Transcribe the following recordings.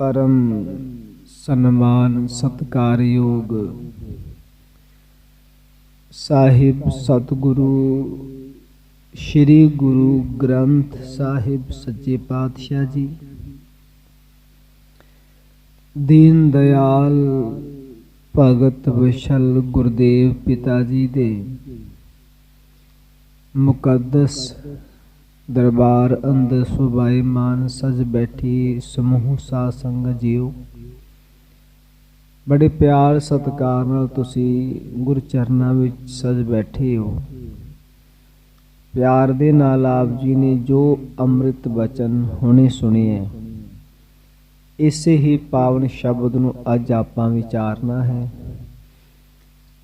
ਪਰਮ ਸਨਮਾਨ ਸਤਕਾਰਯੋਗ ਸਾਹਿਬ ਸਤਿਗੁਰੂ, ਸ੍ਰੀ ਗੁਰੂ ਗ੍ਰੰਥ ਸਾਹਿਬ ਸੱਚੇ ਪਾਤਸ਼ਾਹ ਜੀ। ਦੀਨ ਦਇਆਲ ਭਗਤ ਵਿਸ਼ਲ ਗੁਰਦੇਵ ਪਿਤਾ ਜੀ ਦੇ ਮੁਕੱਦਸ ਦਰਬਾਰ ਅੰਦਰ ਸੁਭਾਈਮਾਨ ਸਜ ਬੈਠੀ ਸਮੂਹ ਸਾ ਸੰਗ ਜੀਓ। ਬੜੇ ਪਿਆਰ ਸਤਿਕਾਰ ਨਾਲ ਤੁਸੀਂ ਗੁਰ ਚਰਨਾਂ ਵਿੱਚ ਸਜ ਬੈਠੇ ਹੋ। ਪਿਆਰ ਦੇ ਨਾਲ ਆਪ ਜੀ ਨੇ ਜੋ ਅੰਮ੍ਰਿਤ ਬਚਨ ਹੁਣੇ ਸੁਣੇ ਹੈ, ਇਸੇ ਹੀ ਪਾਵਨ ਸ਼ਬਦ ਨੂੰ ਅੱਜ ਆਪਾਂ ਵਿਚਾਰਨਾ ਹੈ।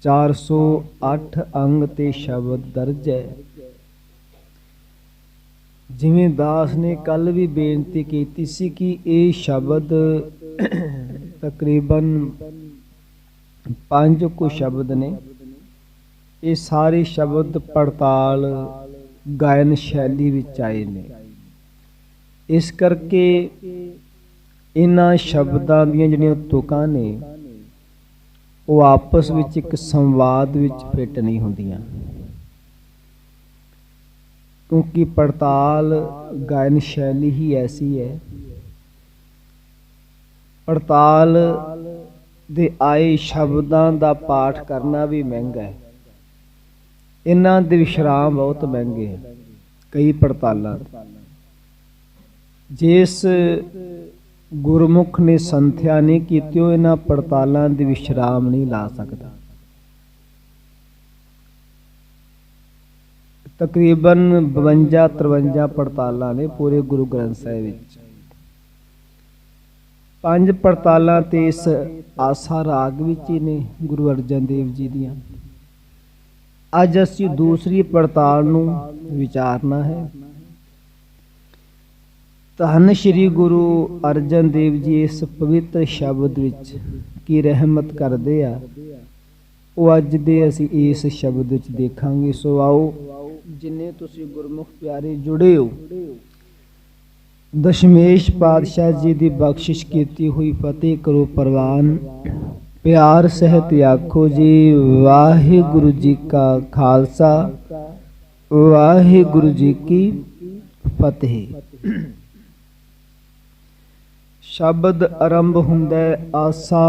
408 ਅੰਗ ਤੇ ਸ਼ਬਦ ਦਰਜ ਹੈ। ਜਿਵੇਂ ਦਾਸ ਨੇ ਕੱਲ ਵੀ ਬੇਨਤੀ ਕੀਤੀ ਸੀ ਕਿ ਇਹ ਸ਼ਬਦ ਤਕਰੀਬਨ ਪੰਜ ਕੁ ਸ਼ਬਦ ਨੇ। ਇਹ ਸਾਰੇ ਸ਼ਬਦ ਪੜਤਾਲ ਗਾਇਨ ਸ਼ੈਲੀ ਵਿੱਚ ਆਏ ਨੇ। ਇਸ ਕਰਕੇ ਇਹਨਾਂ ਸ਼ਬਦਾਂ ਦੀਆਂ ਜਿਹੜੀਆਂ ਤੁਕਾਂ ਨੇ, ਉਹ ਆਪਸ ਵਿੱਚ ਇੱਕ ਸੰਵਾਦ ਵਿੱਚ ਫਿੱਟ ਨਹੀਂ ਹੁੰਦੀਆਂ। ਕਿਉਂਕਿ ਪੜਤਾਲ ਗਾਇਨ ਸ਼ੈਲੀ ਹੀ ਐਸੀ ਹੈ। ਪੜਤਾਲ ਦੇ ਆਏ ਸ਼ਬਦਾਂ ਦਾ ਪਾਠ ਕਰਨਾ ਵੀ ਮਹਿੰਗਾ ਹੈ। ਇਹਨਾਂ ਦੇ ਵਿਸ਼ਰਾਮ ਬਹੁਤ ਮਹਿੰਗੇ ਹੈ, ਕਈ ਪੜਤਾਲਾਂ ਜਿਸ ਗੁਰਮੁਖ ਨੇ ਸੰਥਿਆ ਨਹੀਂ ਕੀਤੀ, ਉਹ ਇਹਨਾਂ ਪੜਤਾਲਾਂ ਦੇ ਵਿਸ਼ਰਾਮ ਨਹੀਂ ਲਾ ਸਕਦਾ। ਤਕਰੀਬਨ 52 53 ਪੜਤਾਲਾਂ ਨੇ ਪੂਰੇ ਗੁਰੂ ਗ੍ਰੰਥ ਸਾਹਿਬ ਵਿੱਚ। ਪੰਜ ਪੜਤਾਲਾਂ ਤੇ ਇਸ ਆਸਾ ਰਾਗ ਵਿੱਚ ਹੀ ਨੇ ਗੁਰੂ ਅਰਜਨ ਦੇਵ ਜੀ ਦੀਆਂ। ਅੱਜ ਅਸੀਂ ਦੂਸਰੀ ਪੜਤਾਲ ਨੂੰ ਵਿਚਾਰਨਾ ਹੈ। ਧੰਨ ਸ਼੍ਰੀ ਗੁਰੂ ਅਰਜਨ ਦੇਵ ਜੀ ਇਸ ਪਵਿੱਤਰ ਸ਼ਬਦ ਵਿੱਚ ਕੀ ਰਹਿਮਤ ਕਰਦੇ ਆ। ਉਹ ਅੱਜ ਦੇ ਅਸੀਂ ਇਸ ਸ਼ਬਦ ਵਿੱਚ ਦੇਖਾਂਗੇ। ਸੋ ਆਓ ਜਿੰਨੇ ਤੁਸੀਂ ਗੁਰਮੁਖ ਪਿਆਰੇ ਜੁੜੇ ਹੋ। ਦਸ਼ਮੇਸ਼ ਪਾਤਸ਼ਾਹ ਜੀ ਦੀ ਬਖਸ਼ਿਸ਼ ਕੀਤੀ ਹੋਈ ਫਤਿਹ ਕਰੋ ਪ੍ਰਵਾਨ। ਪਿਆਰ ਸਹਿਤ ਆਖੋ ਜੀ, ਵਾਹਿਗੁਰੂ ਜੀ ਕਾ ਖਾਲਸਾ, ਵਾਹਿਗੁਰੂ ਜੀ ਕੀ ਫਤਿਹ। ਸ਼ਬਦ ਆਰੰਭ ਹੁੰਦਾ ਆਸਾ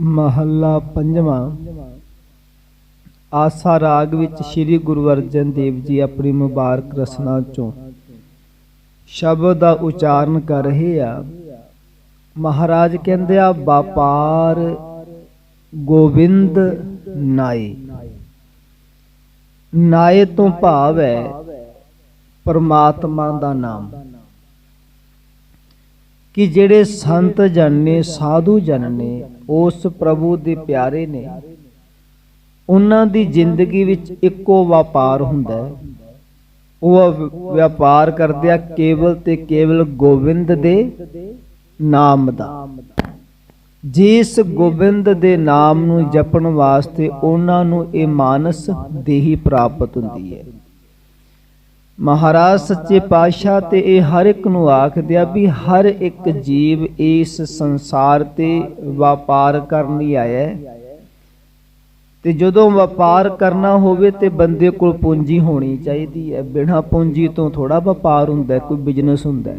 ਮਹੱਲਾ ਪੰਜਵਾਂ। ਆਸਾ ਰਾਗ ਵਿੱਚ ਸ੍ਰੀ ਗੁਰੂ ਅਰਜਨ ਦੇਵ ਜੀ ਆਪਣੀ ਮੁਬਾਰਕ ਰਸਨਾ ਚੋਂ। ਸ਼ਬਦ ਦਾ ਉਚਾਰਨ ਕਰ ਰਹੇ ਆ। ਮਹਾਰਾਜ ਕਹਿੰਦੇ ਆ, ਵਪਾਰ ਗੋਬਿੰਦ ਨਾਏ। ਨਾਏ ਤੋਂ ਭਾਵ ਹੈ ਪਰਮਾਤਮਾ ਦਾ ਨਾਮ। ਕਿ ਜਿਹੜੇ ਸੰਤ ਜਨ ਨੇ, ਸਾਧੂ ਜਨ ਨੇ, ਉਸ ਪ੍ਰਭੂ ਦੇ ਪਿਆਰੇ ਨੇ ਉਹਨਾਂ ਦੀ ਜ਼ਿੰਦਗੀ ਵਿੱਚ ਇੱਕੋ ਵਪਾਰ ਹੁੰਦਾ ਹੈ। ਉਹ ਵਪਾਰ ਕਰਦੇ ਆ ਕੇਵਲ ਤੇ ਕੇਵਲ ਗੋਬਿੰਦ ਦੇ ਨਾਮ ਦਾ। ਜਿਸ ਗੋਬਿੰਦ ਦੇ ਨਾਮ ਨੂੰ ਜਪਣ ਵਾਸਤੇ ਉਹਨਾਂ ਨੂੰ ਇਹ ਮਾਨਸ ਦੇਹੀ ਪ੍ਰਾਪਤ ਹੁੰਦੀ ਹੈ। ਮਹਾਰਾਜ ਸੱਚੇ ਪਾਤਸ਼ਾਹ ਤੇ ਇਹ ਹਰ ਇੱਕ ਨੂੰ ਆਖਦੇ ਆ ਵੀ ਹਰ ਇੱਕ ਜੀਵ ਇਸ ਸੰਸਾਰ ਤੇ ਵਪਾਰ ਕਰਨ ਲਈ ਆਇਆ ਹੈ। ਤੇ ਜਦੋਂ ਵਪਾਰ ਕਰਨਾ ਹੋਵੇ ਤੇ ਬੰਦੇ ਕੋਲ ਪੂੰਜੀ ਹੋਣੀ ਚਾਹੀਦੀ ਹੈ। ਬਿਨਾਂ ਪੂੰਜੀ ਤੋਂ ਥੋੜਾ ਵਪਾਰ ਹੁੰਦਾ ਕੋਈ ਬਿਜ਼ਨਸ ਹੁੰਦਾ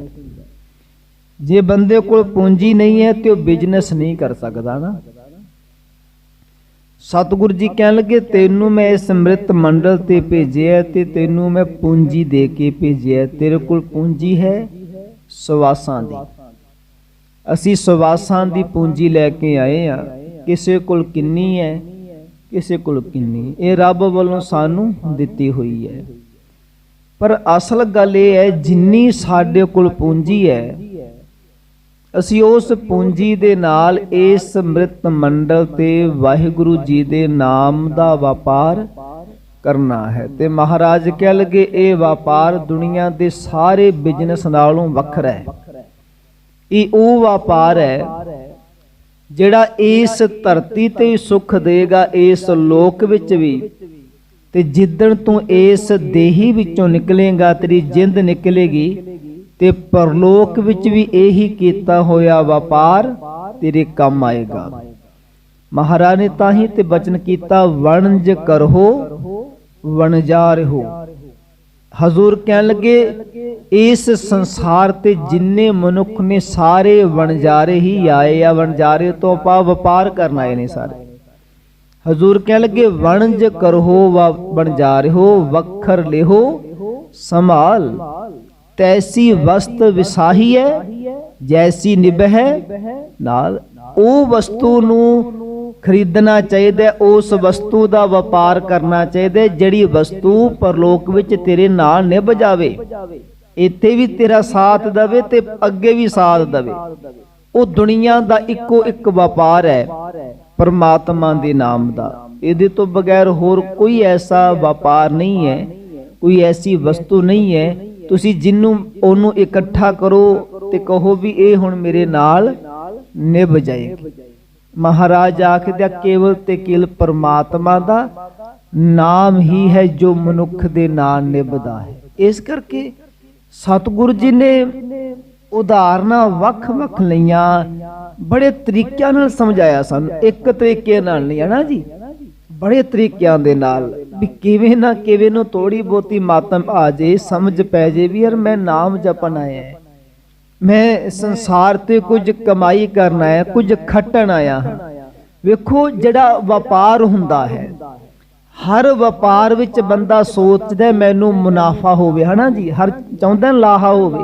ਜੇ ਬੰਦੇ ਕੋਲ ਪੂੰਜੀ ਨਹੀਂ ਹੈ ਤੇ ਉਹ ਬਿਜ਼ਨਸ ਨਹੀਂ ਕਰ ਸਕਦਾ ਨਾ। ਸਤਿਗੁਰੂ ਜੀ ਕਹਿਣ ਲੱਗੇ, ਤੈਨੂੰ ਮੈਂ ਇਸ ਸਮ੍ਰਿਤ ਮੰਡਲ ਤੇ ਭੇਜਿਆ ਤੇ ਤੈਨੂੰ ਮੈਂ ਪੂੰਜੀ ਦੇ ਕੇ ਭੇਜਿਆ ਤੇਰੇ ਕੋਲ ਪੂੰਜੀ ਹੈ ਸਵਾਸਾਂ ਦੀ। ਅਸੀਂ ਸਵਾਸਾਂ ਦੀ ਪੂੰਜੀ ਲੈ ਕੇ ਆਏ ਆ ਕਿਸੇ ਕੋਲ ਕਿੰਨੀ ਹੈ? ਕਿਸੇ ਕੋਲ ਕਿੰਨੀ? ਇਹ ਰੱਬ ਵੱਲੋਂ ਸਾਨੂੰ ਦਿੱਤੀ ਹੋਈ ਹੈ। ਪਰ ਅਸਲ ਗੱਲ ਇਹ ਹੈ, ਜਿੰਨੀ ਸਾਡੇ ਕੋਲ ਪੂੰਜੀ ਹੈ, ਅਸੀਂ ਉਸ ਪੂੰਜੀ ਦੇ ਨਾਲ ਇਸ ਮ੍ਰਿਤ ਮੰਡਲ ਤੇ ਵਾਹਿਗੁਰੂ ਜੀ ਦੇ ਨਾਮ ਦਾ ਵਪਾਰ ਕਰਨਾ ਹੈ। ਤੇ ਮਹਾਰਾਜ ਕਹਿ ਲਗੇ, ਇਹ ਵਪਾਰ ਦੁਨੀਆ ਦੇ ਸਾਰੇ ਬਿਜ਼ਨਸ ਨਾਲੋਂ ਵੱਖਰਾ ਹੈ। ਇਹ ਉਹ ਵਪਾਰ ਹੈ ਜਿਹੜਾ ਇਸ ਧਰਤੀ ਤੇ ਸੁੱਖ ਦੇਗਾ, ਇਸ ਲੋਕ ਵਿੱਚ ਵੀ। ਤੇ ਜਿੱਦਣ ਤੂੰ ਇਸ ਦੇਹੀ ਵਿੱਚੋਂ ਨਿਕਲੇਗਾ, ਤੇਰੀ ਜਿੰਦ ਨਿਕਲੇਗੀ, ਤੇ ਪਰਲੋਕ ਵਿੱਚ ਵੀ ਇਹੀ ਕੀਤਾ ਹੋਇਆ ਵਪਾਰ ਤੇਰੇ ਕੰਮ ਆਏਗਾ। ਮਹਾਰਾਜ ਨੇ ਤਾਂ ਹੀ ਤੇ ਬਚਨ ਕੀਤਾ, ਵਣਜ ਕਰੋ, ਵਣਜਾ ਰਹੋ। ਹਜ਼ੂਰ ਕਹਿਣ ਲੱਗੇ ਇਸ ਸੰਸਾਰ ਤੇ ਜਿੰਨੇ ਮਨੁੱਖ ਨੇ ਸਾਰੇ ਵਣਜਾਰੇ ਹੀ ਆਏ ਆ, ਵਣਜਾਰੇ ਤੋਂ ਆਪਾਂ ਵਪਾਰ ਕਰਨ ਆਏ ਨੇ ਸਾਰੇ। ਹਜ਼ੂਰ ਕਹਿਣ ਲੱਗੇ, ਵਣਜ ਕਰੋ ਵਣਜਾਰੇ ਵਖਰ ਲਿਹੋ, ਸੰਭਾਲ। ਤੈਸੀ ਵਸਤ ਵਿਸਾਹੀ ਹੈ ਜੈਸੀ ਨਿਭੈ ਨਾਲ। ਉਹ ਵਸਤੂ ਨੂੰ ਖਰੀਦਣਾ ਚਾਹੀਦਾ, ਉਸ ਵਸਤੂ ਦਾ ਵਪਾਰ ਕਰਨਾ ਚਾਹੀਦਾ, ਜਿਹੜੀ ਵਸਤੂ ਪਰਲੋਕ ਵਿੱਚ ਤੇਰੇ ਨਾਲ ਨਿਭ ਜਾਵੇ। ਇੱਥੇ ਵੀ ਤੇਰਾ ਸਾਥ ਦਵੇ ਤੇ ਅੱਗੇ ਵੀ ਸਾਥ ਦਵੇ। ਉਹ ਦੁਨੀਆ ਦਾ ਇੱਕੋ ਇੱਕ ਵਪਾਰ ਹੈ, ਪਰਮਾਤਮਾ ਦੇ ਨਾਮ ਦਾ। ਇਹਦੇ ਤੋਂ ਬਗੈਰ ਹੋਰ ਕੋਈ ਐਸਾ ਵਪਾਰ ਨਹੀਂ ਹੈ, ਕੋਈ ਐਸੀ ਵਸਤੂ ਨਹੀਂ ਹੈ। ਤੁਸੀਂ ਜਿੰਨੂੰ ਉਹਨੂੰ ਇਕੱਠਾ ਕਰੋ ਤੇ ਕਹੋ ਵੀ ਇਹ ਹੁਣ ਮੇਰੇ ਨਾਲ ਨਿਭ ਜਾਏਗੀ। ਮਹਾਰਾਜ ਆਖਦਿਆ ਕੇਵਲ ਤੇ ਕੇਵਲ ਪਰਮਾਤਮਾ ਦਾ ਨਾਮ ਹੀ ਹੈ ਜੋ ਮਨੁੱਖ ਦੇ ਨਾਲ ਨਿਭਦਾ ਹੈ। ਇਸ ਕਰਕੇ ਸਤਿਗੁਰੂ ਜੀ ਨੇ ਉਦਾਹਰਨਾਂ ਵੱਖ-ਵੱਖ ਲਈਆਂ, ਬੜੇ ਤਰੀਕਿਆਂ ਨਾਲ ਸਮਝਾਇਆ ਸਾਨੂੰ, ਇੱਕ ਤਰੀਕੇ ਨਾਲ ਨਹੀਂ ਹੈ ਜੀ? ਬੜੇ ਤਰੀਕਿਆਂ ਦੇ ਨਾਲ, ਵੀ ਕਿਵੇਂ ਨਾ ਕਿਵੇਂ ਨੂੰ ਥੋੜੀ ਬਹੁਤੀ ਮਾਤਮ ਆ ਜੇ, ਸਮਝ ਪੈ ਜੇ ਵੀ, ਯਾਰ ਮੈਂ ਨਾਮ ਜਪਣ ਆਇਆ ਮੈਂ ਸੰਸਾਰ ਤੇ ਕੁਝ ਕਮਾਈ ਕਰਨ ਆਇਆ, ਕੁਝ ਖੱਟਣ ਆਇਆ ਹਾਂ। ਵੇਖੋ ਜਿਹੜਾ ਵਪਾਰ ਹੁੰਦਾ ਹੈ ਹਰ ਵਪਾਰ ਵਿੱਚ ਬੰਦਾ ਸੋਚਦਾ ਮੈਨੂੰ ਮੁਨਾਫਾ ਹੋਵੇ, ਹਨਾ ਜੀ? ਹਰ ਚਾਹੁੰਦਾ ਲਾਹਾ ਹੋਵੇ।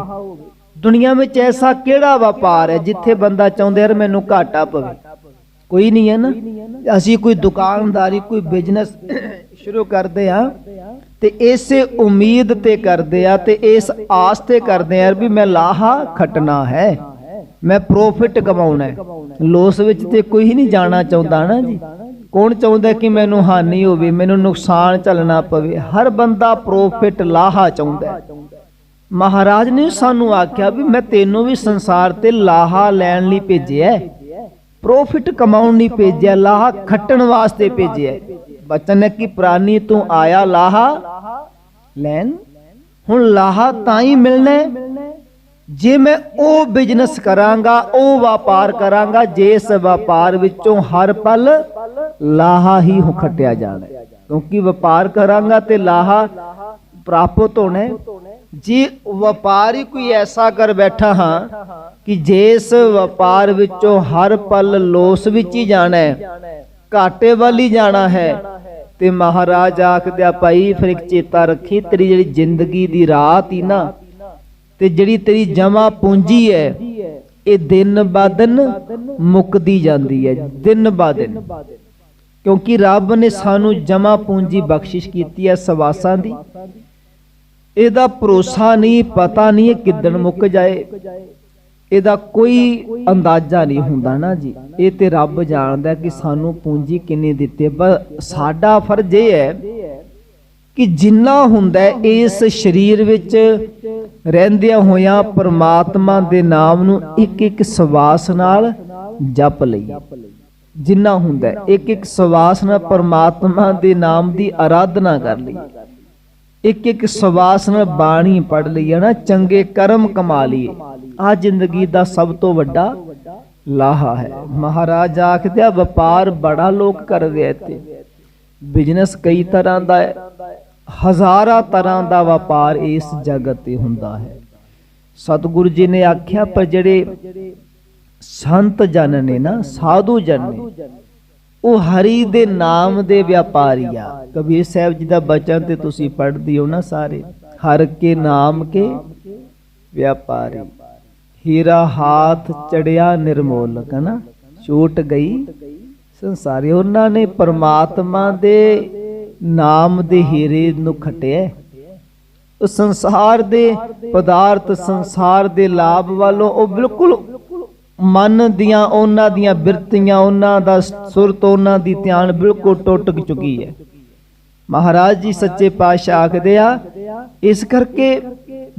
ਦੁਨੀਆ ਵਿੱਚ ਐਸਾ ਕਿਹੜਾ ਵਪਾਰ ਹੈ ਜਿੱਥੇ ਬੰਦਾ ਚਾਹੁੰਦਾ ਯਾਰ, ਮੈਨੂੰ ਘਾਟਾ ਪਵੇ? ਕੋਈ ਨਹੀਂ ਹੈ ਨਾ। ਅਸੀਂ ਕੋਈ ਦੁਕਾਨਦਾਰੀ, ਕੋਈ ਬਿਜ਼ਨਸ ਸ਼ੁਰੂ ਕਰਦੇ ਆ ਤੇ ਇਸੇ ਉਮੀਦ ਤੇ ਕਰਦੇ ਆ ਤੇ ਇਸ ਆਸ ਤੇ ਕਰਦੇ ਆ ਵੀ ਮੈਂ ਲਾਹਾ ਖਟਣਾ ਹੈ, ਮੈਂ ਪ੍ਰੋਫਿਟ ਕਮਾਉਣਾ ਹੈ। ਲੋਸ ਵਿੱਚ ਤੇ ਕੋਈ ਨਹੀਂ ਜਾਣਾ ਚਾਹੁੰਦਾ ਨਾ ਜੀ? ਕੌਣ ਚਾਹੁੰਦਾ ਕਿ ਮੈਨੂੰ ਹਾਨੀ ਹੋਵੇ, ਮੈਨੂੰ ਨੁਕਸਾਨ ਝੱਲਣਾ ਪਵੇ? ਹਰ ਬੰਦਾ ਪ੍ਰੋਫਿਟ ਲਾਹਾ ਚਾਹੁੰਦਾ ਮਹਾਰਾਜ ਨੇ ਸਾਨੂੰ ਆਖਿਆ ਵੀ ਮੈਂ ਤੈਨੂੰ ਵੀ ਸੰਸਾਰ ਤੇ ਲਾਹਾ ਲੈਣ ਲਈ ਭੇਜਿਆ ਪ੍ਰੋਫਿਟ ਕਮਾਉਣ ਲਈ ਭੇਜਿਆ, ਲਾਹਾ ਖੱਟਣ ਵਾਸਤੇ ਭੇਜਿਆ ਬਚਨ ਹੈ ਕਿ ਪ੍ਰਾਨੀ ਤੂੰ ਆਇਆ ਲਾਹਾ ਲੈਣ। ਹੁਣ ਲਾਹਾ ਤਾਂ ਹੀ ਮਿਲਣਾ ਜੇ ਮੈਂ ਉਹ ਬਿਜ਼ਨਸ ਕਰਾਂਗਾ, ਉਹ ਵਪਾਰ ਕਰਾਂਗਾ, ਜਿਸ ਵਪਾਰ ਵਿੱਚੋਂ ਹਰ ਪਲ ਲਾਹਾ ਹੀ ਹੋ ਜਾਣਾ ਕਿਉਂਕਿ ਵਪਾਰ ਕਰਾਂਗਾ ਤੇ ਲਾਹਾ ਪ੍ਰਾਪਤ ਹੋਣਾ ਜੇ ਵਪਾਰੀ ਕੋਈ ਐਸਾ ਕਰ ਬੈਠਾ ਹਾਂ ਕਿ ਜਿਸ ਵਪਾਰ ਵਿੱਚੋਂ ਹਰ ਪਲ ਲੋਸ ਵਿੱਚ ਹੀ ਜਾਣਾ ਹੈ, ਘਾਟੇ ਵੱਲ ਹੀ ਜਾਣਾ ਹੈ, ਤੇ ਮਹਾਰਾਜ ਆਖਦਿਆ ਭਾਈ, ਫਿਰ ਇੱਕ ਚੇਤਾ ਰੱਖੀ, ਤੇਰੀ ਜਿਹੜੀ ਜ਼ਿੰਦਗੀ ਦੀ ਰਾਹ ਤੀ ਨਾ ਤੇ ਜਿਹੜੀ ਤੇਰੀ ਜਮਾ ਪੂੰਜੀ ਹੈ ਇਹ ਦਿਨ ਬਾ ਦਿਨ ਮੁੱਕਦੀ ਜਾਂਦੀ ਹੈ ਦਿਨ ਬਾ ਦਿਨ ਕਿਉਂਕਿ ਰੱਬ ਨੇ ਸਾਨੂੰ ਜਮਾ ਪੂੰਜੀ ਬਖਸ਼ਿਸ਼ ਕੀਤੀ ਹੈ ਸਵਾਸਾਂ ਦੀ। ਇਹਦਾ ਭਰੋਸਾ ਨਹੀਂ ਪਤਾ ਨਹੀਂ ਕਿੱਦਣ ਮੁੱਕ ਜਾਏ। ਇਹਦਾ ਕੋਈ ਅੰਦਾਜ਼ਾ ਨਹੀਂ ਹੁੰਦਾ ਨਾ ਜੀ। ਇਹ ਤੇ ਰੱਬ ਜਾਣਦਾ ਕਿ ਸਾਨੂੰ ਪੂੰਜੀ ਕਿੰਨੀ ਦਿੱਤੀ ਪਰ ਸਾਡਾ ਫਰਜ਼ ਇਹ ਹੈ ਕਿ ਜਿੰਨਾ ਹੁੰਦਾ ਇਸ ਸਰੀਰ ਵਿੱਚ ਰਹਿੰਦਿਆਂ ਹੋਇਆਂ ਪ੍ਰਮਾਤਮਾ ਦੇ ਨਾਮ ਨੂੰ ਇੱਕ ਇੱਕ ਸਵਾਸ ਨਾਲ ਜਪ ਲਈ ਜਿੰਨਾ ਹੁੰਦਾ ਇੱਕ ਇੱਕ ਸਵਾਸ ਨਾਲ ਪ੍ਰਮਾਤਮਾ ਦੇ ਨਾਮ ਦੀ ਆਰਾਧਨਾ ਕਰ ਲਈ ਇੱਕ ਇੱਕ ਸਵਾਸ ਨਾਲ ਬਾਣੀ ਪੜ ਲਈ ਹੈ ਨਾ, ਚੰਗੇ ਕਰਮ ਕਮਾ ਲਈਏ। ਆ ਜ਼ਿੰਦਗੀ ਦਾ ਸਭ ਤੋਂ ਵੱਡਾ ਲਾਹਾ ਹੈ। ਮਹਾਰਾਜ ਆਖਦੇ ਆ, ਵਪਾਰ ਬੜਾ ਲੋਕ ਕਰਦੇ ਆ ਇੱਥੇ। ਬਿਜ਼ਨਸ ਕਈ ਤਰ੍ਹਾਂ ਦਾ ਹੈ। ਹਜ਼ਾਰਾਂ ਤਰ੍ਹਾਂ ਦਾ ਵਪਾਰ ਇਸ ਜਗਤ ਤੇ ਹੁੰਦਾ ਹੈ। ਸਤਿਗੁਰੂ ਜੀ ਨੇ ਆਖਿਆ, ਪਰ ਜਿਹੜੇ ਸੰਤ ਜਨ ਨੇ ਨਾ, ਸਾਧੂ ਜਨ ਨੇ, ਉਹ ਹਰੀ ਦੇ ਨਾਮ ਦੇ ਵਪਾਰੀ ਆ। ਕਬੀਰ ਸਾਹਿਬ ਜੀ ਦਾ ਬਚਨ ਤੇ ਤੁਸੀਂ ਪੜ੍ਹਦੇ ਹੋ ਨਾ ਸਾਰੇ, ਹਰ ਕੇ ਨਾਮ ਕੇ ਵਪਾਰੀ। ਹੀਰਾ ਹਾਥ ਚੜਿਆ ਨਿਰਮੋਲਕ ਹੈ ਨਾ ਛੂਟ ਗਈ ਸੰਸਾਰੀ, ਉਹਨਾਂ ਨੇ ਪਰਮਾਤਮਾ ਦੇ ਨਾਮ ਦੇ ਹੀਰੇ ਨੂੰ ਖਟਿਆ ਉਹ ਸੰਸਾਰ ਦੇ ਪਦਾਰਥ, ਸੰਸਾਰ ਦੇ ਲਾਭ ਵੱਲੋਂ ਉਹ ਬਿਲਕੁਲ ਮਨ ਦੀਆਂ, ਉਹਨਾਂ ਦੀਆਂ ਬਿਰਤੀਆਂ, ਉਹਨਾਂ ਦਾ ਸੁਰਤ, ਉਹਨਾਂ ਦੀ ਧਿਆਨ ਬਿਲਕੁਲ ਟੁੱਟ ਚੁੱਕੀ ਹੈ। ਮਹਾਰਾਜ ਜੀ ਸੱਚੇ ਪਾਤਸ਼ਾਹ ਆਖਦੇ ਆ, ਇਸ ਕਰਕੇ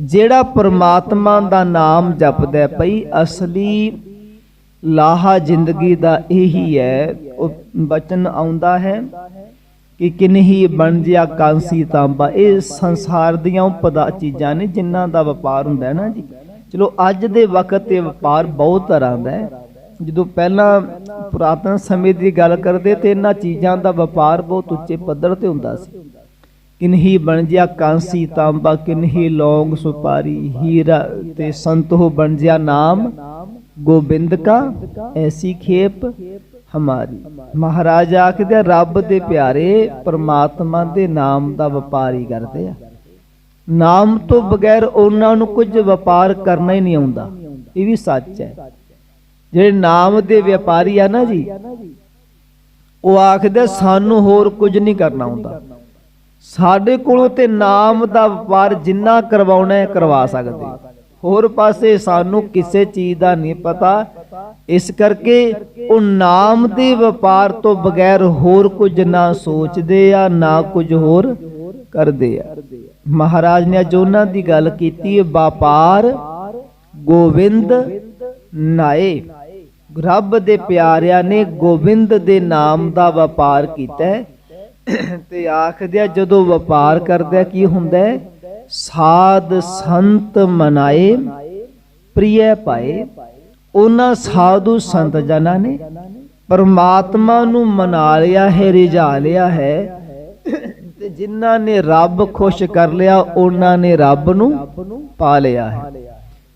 ਜਿਹੜਾ ਪਰਮਾਤਮਾ ਦਾ ਨਾਮ ਜਪਦਾ ਪਈ ਅਸਲੀ ਲਾਹਾ ਜ਼ਿੰਦਗੀ ਦਾ ਇਹੀ ਹੈ। ਉਹ ਬਚਨ ਆਉਂਦਾ ਹੈ ਕਿ ਕਿਨਹੀ ਬਣ ਜਿਆ ਕਾਂਸੀ ਤਾਂਬਾ। ਇਹ ਸੰਸਾਰ ਦੀਆਂ ਉਪਦਾ ਚੀਜ਼ਾਂ ਨੇ ਜਿਨ੍ਹਾਂ ਦਾ ਵਪਾਰ ਹੁੰਦਾ ਹੈ ਨਾ ਜੀ। ਚਲੋ, ਅੱਜ ਦੇ ਵਕਤ ਤੇ ਵਪਾਰ ਬਹੁਤ ਤਰ੍ਹਾਂ ਦਾ ਹੈ। ਜਦੋਂ ਪਹਿਲਾਂ ਪੁਰਾਤਨ ਸਮੇਂ ਦੀ ਗੱਲ ਕਰਦੇ ਤੇ ਇਹਨਾਂ ਚੀਜ਼ਾਂ ਦਾ ਵਪਾਰ ਬਹੁਤ ਉੱਚੇ ਪੱਧਰ ਤੇ ਹੁੰਦਾ ਸੀ। ਕਿਨਹੀ ਬਣ ਜਿਆ ਕਾਂਸੀ ਤਾਂਬਾ ਕਿਨਹੀ ਲੌਂਗ ਸੁਪਾਰੀ, ਹੀਰਾ ਤੇ ਸੰਤੋ ਬਣ ਜਿਆ ਨਾਮ। ਗੋਬਿੰਦ ਕਾ ਐਸੀ ਖੇਪ ਹਮਾਰੀ। ਮਹਾਰਾਜ ਆਖਦੇ ਆ, ਰੱਬ ਦੇ ਪਿਆਰੇ ਪਰਮਾਤਮਾ ਦੇ ਨਾਮ ਦਾ ਵਪਾਰੀ ਕਰਦੇ ਆ। ਨਾਮ ਤੋਂ ਬਗੈਰ ਉਹਨਾਂ ਨੂੰ ਕੁਝ ਵਪਾਰ ਕਰਨਾ ਹੀ ਨਹੀਂ ਆਉਂਦਾ। ਇਹ ਵੀ ਸੱਚ ਹੈ। ਜਿਹੜੇ ਨਾਮ ਦੇ ਵਪਾਰੀ ਆ ਨਾ ਜੀ ਉਹ ਆਖਦੇ ਸਾਨੂੰ ਹੋਰ ਕੁਝ ਨਹੀਂ ਕਰਨਾ ਆਉਂਦਾ। ਸਾਡੇ ਕੋਲੋਂ ਤੇ ਨਾਮ ਦਾ ਵਪਾਰ ਜਿੰਨਾ ਕਰਵਾਉਣਾ ਹੈ ਕਰਵਾ ਸਕਦੇ। ਹੋਰ ਪਾਸੇ ਸਾਨੂੰ ਕਿਸੇ ਚੀਜ਼ ਦਾ ਨਹੀਂ ਪਤਾ। ਇਸ ਕਰਕੇ ਉਹ ਨਾਮ ਦੇ ਵਪਾਰ ਤੋਂ ਬਗੈਰ ਹੋਰ ਕੁਝ ਨਾ ਸੋਚਦੇ ਆ, ਨਾ ਕੁਝ ਹੋਰ ਕਰਦੇ ਆ। ਮਹਾਰਾਜ ਨੇ ਅੱਜ ਉਹਨਾਂ ਦੀ ਗੱਲ ਕੀਤੀ ਹੈ ਵਪਾਰ ਗੋਬਿੰਦ ਨਾਏ। ਰੱਬ ਦੇ ਪਿਆਰਿਆਂ ਨੇ ਗੋਬਿੰਦ ਦੇ ਨਾਮ ਦਾ ਵਪਾਰ ਕੀਤਾ ਹੈ। ਤੇ ਆਖਦਿਆ ਜਦੋਂ ਵਪਾਰ ਕਰਦਿਆ ਕੀ ਹੁੰਦਾ ਹੈ? ਸਾਧ ਸੰਤ ਮਨਾਏ, ਪ੍ਰਿਯ ਪਾਏ। ਉਹਨਾਂ ਸਾਧੂ ਸੰਤ ਜਨਾਂ ਨੇ ਪਰਮਾਤਮਾ ਨੂੰ ਮਨਾ ਲਿਆ ਹੈ, ਰਿਝਾ ਲਿਆ ਹੈ ਤੇ ਜਿਨ੍ਹਾਂ ਨੇ ਰੱਬ ਖੁਸ਼ ਕਰ ਲਿਆ, ਉਹਨਾਂ ਨੇ ਰੱਬ ਨੂੰ ਪਾ ਲਿਆ ਹੈ।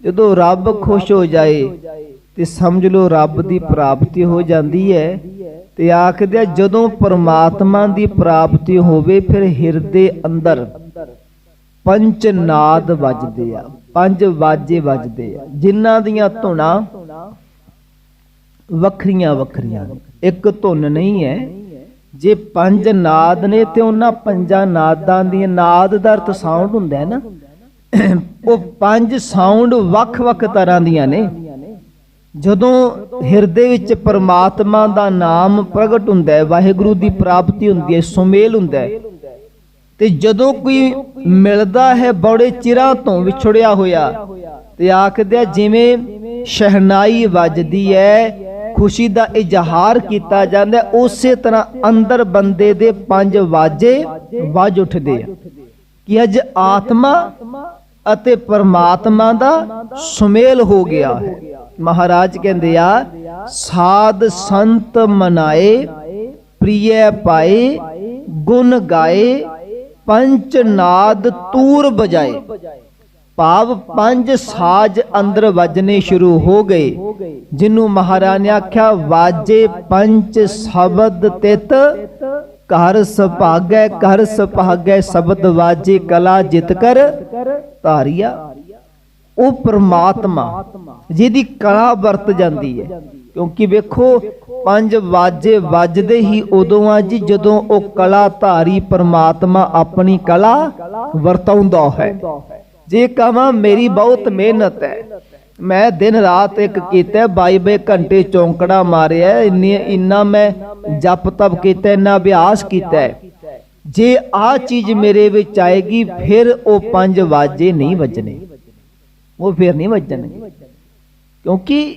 ਜਦੋਂ ਰੱਬ ਖੁਸ਼ ਹੋ ਜਾਏ ਤੇ ਸਮਝ ਲਓ ਰੱਬ ਦੀ ਪ੍ਰਾਪਤੀ ਹੋ ਜਾਂਦੀ ਹੈ ਤੇ ਆਖਦੇ ਜਦੋਂ ਪਰਮਾਤਮਾ ਦੀ ਪ੍ਰਾਪਤੀ ਹੋਵੇ, ਫਿਰ ਹਿਰਦੇ ਅੰਦਰ ਪੰਜ ਨਾਦ ਵੱਜਦੇ ਆ, ਪੰਜ ਵਾਜੇ ਵੱਜਦੇ ਆ। ਜਿਨ੍ਹਾਂ ਦੀਆਂ ਧੁਨਾਂ ਵੱਖਰੀਆਂ ਵੱਖਰੀਆਂ ਇੱਕ ਧੁਨ ਨਹੀਂ ਹੈ। ਜੇ ਪੰਜ ਨਾਦ ਨੇ ਤੇ ਉਹਨਾਂ ਪੰਜਾਂ ਨਾਦਾਂ ਦੀ ਨਾਦ ਦਾ ਅਰਥ ਸਾਊਂਡ ਹੁੰਦਾ ਹੈ ਨਾ। ਉਹ ਪੰਜ ਸਾਊਂਡ ਵੱਖ-ਵੱਖ ਤਰ੍ਹਾਂ ਦੀਆਂ ਨੇ। ਜਦੋਂ ਹਿਰਦੇ ਵਿੱਚ ਪਰਮਾਤਮਾ ਦਾ ਨਾਮ ਪ੍ਰਗਟ ਹੁੰਦਾ ਹੈ, ਵਾਹਿਗੁਰੂ ਦੀ ਪ੍ਰਾਪਤੀ ਹੁੰਦੀ ਹੈ, ਸੁਮੇਲ ਹੁੰਦਾ ਹੈ ਤੇ ਜਦੋਂ ਕੋਈ ਮਿਲਦਾ ਹੈ ਬੜੇ ਚਿਰਾਂ ਤੋਂ ਵਿਛੜਿਆ ਹੋਇਆ ਤੇ ਆਖਦੇ ਆ, ਜਿਵੇਂ ਸ਼ਹਿਨਾਈ ਵੱਜਦੀ ਹੈ, ਖੁਸ਼ੀ ਦਾ ਇਜ਼ਹਾਰ ਕੀਤਾ ਜਾਂਦਾ ਉਸੇ ਤਰ੍ਹਾਂ ਅੰਦਰ ਬੰਦੇ ਦੇ ਪੰਜ ਵਾਜੇ ਵੱਜ ਉੱਠਦੇ ਆ। ਕਿ ਅੱਜ ਆਤਮਾ ਅਤੇ ਪਰਮਾਤਮਾ ਦਾ ਸੁਮੇਲ ਹੋ ਗਿਆ ਹੈ। ਮਹਾਰਾਜ ਕਹਿੰਦੇ ਆ, ਸਾਧ ਸੰਤ ਮਨਾਏ, ਪ੍ਰਿਯ ਪਾਏ, ਗੁਣ ਗਾਏ ਪੰਚ ਨਾਦ ਤੂਰ ਬਜਾਏ। ਭਾਵ ਪੰਜ ਸਾਜ ਅੰਦਰ ਵੱਜਣੇ ਸ਼ੁਰੂ ਹੋ ਗਏ ਜਿਹਨੂੰ ਮਹਾਰਾਜ ਨੇ ਆਖਿਆ, ਵਾਜੇ ਪੰਜ ਸ਼ਬਦ ਤਿਤ, ਘਰ ਸੁਭਾਗੈ ਘਰ ਸੁਭਾਗੈ, ਸ਼ਬਦ ਵਾਜੇ ਕਲਾ ਜਿਤ ਕਰ, ਧਾਰਿਆ। ਉਹ ਪ੍ਰਮਾਤਮਾ, ਜਿਹਦੀ ਕਲਾ ਵਰਤ ਜਾਂਦੀ ਹੈ। ਕਿਉਂਕਿ ਵੇਖੋ, ਪੰਜ ਵਾਜੇ ਵੱਜਦੇ ਹੀ ਉਦੋਂ ਆ ਜੀ ਜਦੋਂ ਉਹ ਕਲਾ ਧਾਰੀ ਪ੍ਰਮਾਤਮਾ ਆਪਣੀ ਕਲਾ ਵਰਤਾਉਂਦਾ ਹੈ। ਜੇ ਕਹਾਂ, ਮੇਰੀ ਬਹੁਤ ਮਿਹਨਤ ਹੈ। ਮੈਂ ਦਿਨ ਰਾਤ ਇੱਕ ਕੀਤਾ 22 ਘੰਟੇ ਚੌਂਕੜਾ ਮਾਰਿਆ, ਇੰਨੀ ਇੰਨਾ ਮੈਂ ਜਪ ਤਪ ਕੀਤਾ, ਇੰਨਾ ਅਭਿਆਸ ਕੀਤਾ ਜੇ ਆ ਚੀਜ਼ ਮੇਰੇ ਵਿੱਚ ਆਏਗੀ, ਫਿਰ ਉਹ ਪੰਜ ਵਾਜੇ ਨਹੀਂ ਵੱਜਣੇ। ਉਹ ਫਿਰ ਨਹੀਂ ਵੱਜਣਗੇ। ਕਿਉਂਕਿ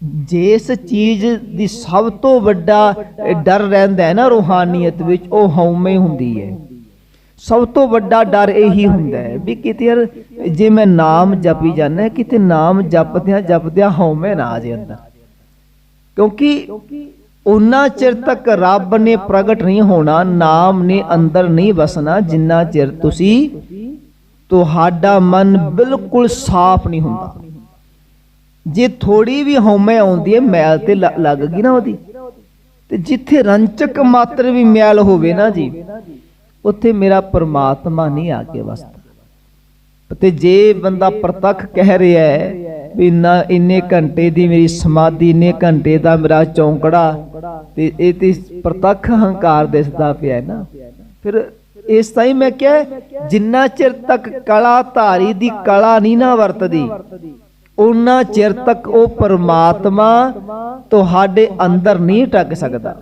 ਜਿਸ ਚੀਜ਼ ਦੀ ਸਭ ਤੋਂ ਵੱਡਾ ਡਰ ਰਹਿੰਦਾ ਹੈ ਨਾ ਰੂਹਾਨੀਅਤ ਵਿੱਚ, ਉਹ ਹਉਮੈ ਹੁੰਦੀ ਹੈ। ਸਭ ਤੋਂ ਵੱਡਾ ਡਰ ਇਹੀ ਹੁੰਦਾ ਹੈ ਵੀ ਕਿਤੇ ਯਾਰ, ਜੇ ਮੈਂ ਨਾਮ ਜਪੀ ਜਾਂਦਾ ਕਿਤੇ ਨਾਮ ਜਪਦਿਆਂ ਜਪਦਿਆਂ ਹਉਮੈ ਨਾ ਆ ਜੇ ਅੰਦਰ। ਕਿਉਂਕਿ ਉਹਨਾਂ ਚਿਰ ਤੱਕ ਰੱਬ ਨੇ ਪ੍ਰਗਟ ਨਹੀਂ ਹੋਣਾ, ਨਾਮ ਨੇ ਅੰਦਰ ਨਹੀਂ ਵਸਣਾ, ਜਿੰਨਾ ਚਿਰ ਤੁਸੀਂ ਤੁਹਾਡਾ ਮਨ ਬਿਲਕੁਲ ਸਾਫ਼ ਨਹੀਂ ਹੁੰਦਾ। ਜੇ ਥੋੜੀ ਵੀ ਹਉਮੈ ਆਉਂਦੀ ਹੈ, ਮੈਲ ਤੇ ਲੱਗ ਗਈ ਨਾ ਉਹਦੀ। ਤੇ ਜਿੱਥੇ ਰੰਚਕ ਮਾਤਰ ਵੀ ਮੈਲ ਹੋਵੇ ਨਾ ਜੀ, ਉੱਥੇ ਮੇਰਾ ਪਰਮਾਤਮਾ ਨਹੀਂ ਆ ਕੇ ਵਸਦਾ। ਤੇ ਜੇ ਬੰਦਾ ਪ੍ਰਤੱਖ ਕਹਿ ਰਿਹਾ ਹੈ ਵੀ ਇੰਨਾ, ਇੰਨੇ ਘੰਟੇ ਦੀ ਮੇਰੀ ਸਮਾਧੀ, ਇੰਨੇ ਘੰਟੇ ਦਾ ਮੇਰਾ ਚੌਂਕੜਾ, ਤੇ ਇਹ ਤੇ ਪ੍ਰਤੱਖ ਹੰਕਾਰ ਦਿਸਦਾ ਪਿਆ ਨਾ। ਫਿਰ ਇਸ ਤਾਈ ਮੈਂ ਕਿਹਾ, ਜਿੰਨਾ ਚਿਰ ਤੱਕ ਕਲਾ ਧਾਰੀ ਦੀ ਕਲਾ ਨਹੀਂ ਨਾ ਵਰਤਦੀ ਉਹਨਾਂ ਚਿਰ ਤੱਕ ਉਹ ਪਰਮਾਤਮਾ ਤੁਹਾਡੇ ਅੰਦਰ ਨਹੀਂ ਟੱਕ ਸਕਦਾ।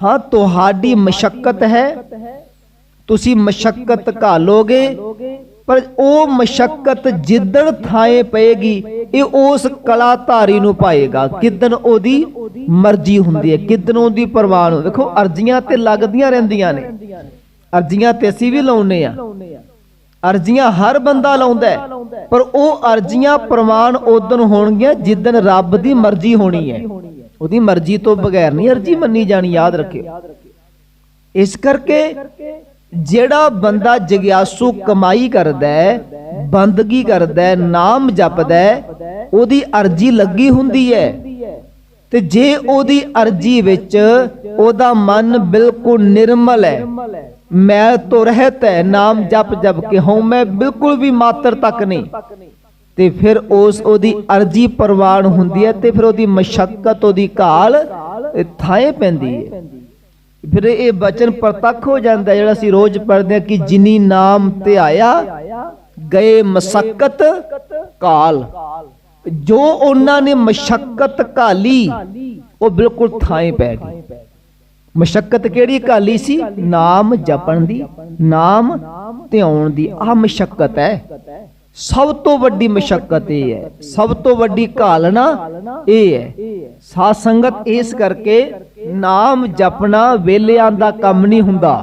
ਹਾਂ, ਤੁਹਾਡੀ ਮਸ਼ਕਤ ਹੈ। ਤੁਸੀਂ ਮਸ਼ਕਤ ਘਾਲੋਗੇ, ਪਰ ਉਹ ਮਸ਼ਕਤ ਜਿੱਦਣ ਥਾਏ ਪਏਗੀ, ਇਹ ਉਸ ਕਲਾਧਾਰੀ ਨੂੰ ਪਾਏਗਾ। ਕਿਦਨ ਉਹਦੀ ਮਰਜ਼ੀ ਹੁੰਦੀ ਹੈ ਕਿਦਨ ਉਹਦੀ ਪ੍ਰਵਾਨ ਹੋ ਦੇਖੋ, ਅਰਜ਼ੀਆਂ ਤੇ ਲੱਗਦੀਆਂ ਰਹਿੰਦੀਆਂ ਨੇ। ਅਰਜ਼ੀਆਂ ਤੇ ਅਸੀਂ ਵੀ ਲਾਉਨੇ ਆ। ਅਰਜ਼ੀਆਂ ਹਰ ਬੰਦਾ ਲਾਉਂਦਾ ਪਰ ਉਹ ਅਰਜ਼ੀਆਂ ਪ੍ਰਮਾਣ ਉਦੋਂ ਹੋਣਗੀਆਂ ਜਿੱਦਨ ਰੱਬ ਦੀ ਮਰਜ਼ੀ ਹੋਣੀ ਹੈ। ਉਹਦੀ ਮਰਜ਼ੀ ਤੋਂ ਬਗੈਰ ਨਹੀਂ, ਅਰਜ਼ੀ ਮੰਨੀ ਜਾਣੀ, ਯਾਦ ਰੱਖਿਓ। ਇਸ ਕਰਕੇ ਜਿਹੜਾ ਬੰਦਾ ਜਗਿਆਸੂ ਕਮਾਈ ਕਰਦਾ ਹੈ, ਬੰਦਗੀ ਕਰਦਾ ਹੈ, ਨਾਮ ਜਪਦਾ ਹੈ, ਉਹਦੀ ਅਰਜ਼ੀ ਲੱਗੀ ਹੁੰਦੀ ਹੈ। ਤੇ ਜੇ ਉਹਦੀ ਅਰਜ਼ੀ ਵਿੱਚ ਉਹਦਾ ਮਨ ਬਿਲਕੁਲ ਨਿਰਮਲ ਹੈ ਮੈਂ ਤੋ ਰਹਿਤ ਹੈ ਨਾਮ ਜਪ ਜਪ ਕੇ ਹਉ, ਮੈਂ ਬਿਲਕੁਲ ਵੀ ਮਾਤਰ ਤੱਕ ਨਹੀਂ। ਤੇ ਫਿਰ ਉਸ ਉਹਦੀ ਅਰਜ਼ੀ ਪ੍ਰਵਾਨ ਹੁੰਦੀ ਹੈ ਤੇ ਫਿਰ ਉਹਦੀ ਮਸ਼ਕਤ, ਉਹਦੀ ਘਾਲ ਥਾਏ ਪੈਂਦੀ ਹੈ। ਫਿਰ ਇਹ ਬਚਨ ਪ੍ਰਤੱਖ ਹੋ ਜਾਂਦਾ ਜਿਹੜਾ ਅਸੀਂ ਰੋਜ਼ ਪੜ੍ਹਦੇ ਹਾਂ ਕਿ ਜਿਨੀ ਨਾਮ ਤੇ ਆਇਆ, ਗਏ ਮਸਕਤ ਕਾਲ। ਜੋ ਉਹਨਾਂ ਨੇ ਮਸ਼ਕਤ ਕਾਲੀ, ਉਹ ਬਿਲਕੁਲ ਥਾਏ ਪੈ ਗਈ। ਮਸ਼ਕਤ ਕਿਹੜੀ ਘਾਲੀ ਸੀ? ਨਾਮ ਜਪਣ ਦੀ, ਨਾਮ ਧਿਆਉਣ ਦੀ। ਆ ਮਸ਼ਕਤ ਹੈ। ਸਭ ਤੋਂ ਵੱਡੀ ਮਸ਼ਕਤ ਇਹ ਹੈ। ਸਭ ਤੋਂ ਵੱਡੀ ਘਾਲਣਾ ਇਹ ਹੈ। ਸਾਧ ਸੰਗਤ ਇਸ ਕਰਕੇ ਨਾਮ ਜਪਣਾ ਵੇਲਿਆਂ ਦਾ ਕੰਮ ਨਹੀਂ ਹੁੰਦਾ।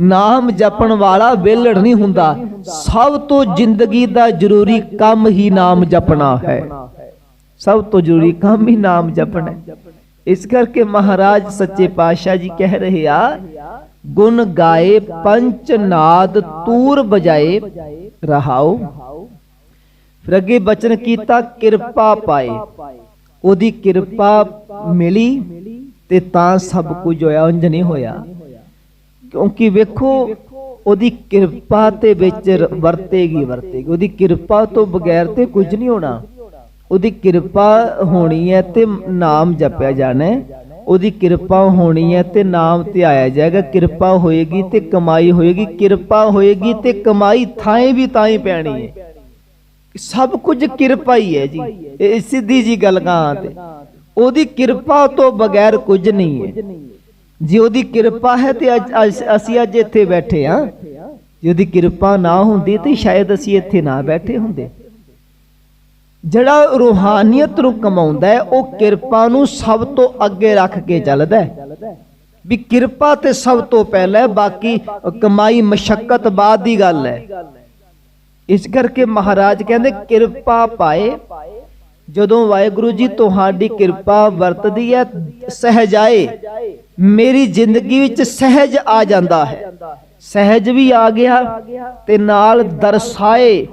ਨਾਮ ਜਪਣ ਵਾਲਾ ਵੇਲੜ ਨਹੀਂ ਹੁੰਦਾ। ਸਭ ਤੋਂ ਜ਼ਿੰਦਗੀ ਦਾ ਜ਼ਰੂਰੀ ਕੰਮ ਹੀ ਨਾਮ ਜਪਣਾ ਹੈ। ਸਭ ਤੋਂ ਜ਼ਰੂਰੀ ਕੰਮ ਹੀ ਨਾਮ ਜਪਣਾ ਹੈ। ਇਸ ਕਰਕੇ ਮਹਾਰਾਜ ਸੱਚੇ ਪਾਤਸ਼ਾਹ ਜੀ ਕਹਿ ਰਹੇ ਆ, ਗੁਣ ਗਾਏ ਪੰਚ ਨਾਦ ਤੂਰ ਬਜਾਏ ਰਹਾਓ। ਫਿਰ ਅੱਗੇ ਬਚਨ ਕੀਤਾ, ਕਿਰਪਾ ਪਾਏ। ਉਹਦੀ ਕਿਰਪਾ ਮਿਲੀ ਤੇ ਤਾਂ ਸਭ ਕੁਝ ਹੋਇਆ, ਉਂਝ ਨਹੀਂ ਹੋਇਆ। ਕਿਉਂਕਿ ਵੇਖੋ, ਉਹਦੀ ਕਿਰਪਾ ਤੇ ਵਿੱਚ ਵਰਤੇਗੀ ਵਰਤੇਗੀ। ਉਹਦੀ ਕਿਰਪਾ ਤੋਂ ਬਗੈਰ ਤੇ ਕੁਝ ਨਹੀਂ ਹੋਣਾ। ਉਹਦੀ ਕਿਰਪਾ ਹੋਣੀ ਹੈ ਤੇ ਨਾਮ ਜਪਿਆ ਜਾਣਾ ਹੈ। ਉਹਦੀ ਕਿਰਪਾ ਹੋਣੀ ਹੈ ਤੇ ਨਾਮ ਤੇ ਆਇਆ ਜਾਏਗਾ। ਕਿਰਪਾ ਹੋਏਗੀ ਤੇ ਕਮਾਈ ਹੋਏਗੀ। ਕਿਰਪਾ ਹੋਏਗੀ ਤੇ ਕਮਾਈ ਥਾਂ ਵੀ ਤਾਂ ਹੀ ਪੈਣੀ ਹੈ। ਸਭ ਕੁਝ ਕਿਰਪਾ ਹੀ ਹੈ ਜੀ। ਇਹ ਸਿੱਧੀ ਜੀ ਗੱਲ ਕਹਾਂ ਤੇ। ਉਹਦੀ ਕਿਰਪਾ ਤੋਂ ਬਗੈਰ ਕੁਝ ਨਹੀਂ ਹੈ। ਜੇ ਉਹਦੀ ਕਿਰਪਾ ਹੈ ਤੇ ਅਸੀਂ ਅੱਜ ਇੱਥੇ ਬੈਠੇ ਆ ਜੇ ਉਹਦੀ ਕਿਰਪਾ ਨਾ ਹੁੰਦੀ ਤੇ ਸ਼ਾਇਦ ਅਸੀਂ ਇੱਥੇ ਨਾ ਬੈਠੇ ਹੁੰਦੇ। ਜਿਹੜਾ ਰੂਹਾਨੀਅਤ ਨੂੰ ਕਮਾਉਂਦਾ ਹੈ, ਉਹ ਕਿਰਪਾ ਨੂੰ ਸਭ ਤੋਂ ਅੱਗੇ ਰੱਖ ਕੇ ਚੱਲਦਾ ਹੈ। ਵੀ ਕਿਰਪਾ ਤੇ ਸਭ ਤੋਂ ਪਹਿਲਾਂ ਬਾਕੀ ਕਮਾਈ, ਮਸ਼ਕਤ ਬਾਅਦ ਦੀ ਗੱਲ ਹੈ। ਇਸ ਕਰਕੇ ਮਹਾਰਾਜ ਕਹਿੰਦੇ, ਕਿਰਪਾ ਪਾਏ। ਜਦੋਂ ਵਾਹਿਗੁਰੂ ਜੀ ਤੁਹਾਡੀ ਕਿਰਪਾ ਵਰਤਦੀ ਹੈ, ਸਹਿਜਾਏ। ਮੇਰੀ ਜ਼ਿੰਦਗੀ ਵਿੱਚ ਸਹਿਜ ਆ ਜਾਂਦਾ ਹੈ। ਸਹਿਜ ਵੀ ਆ ਗਿਆ ਤੇ ਨਾਲ ਦਰਸਾਏ,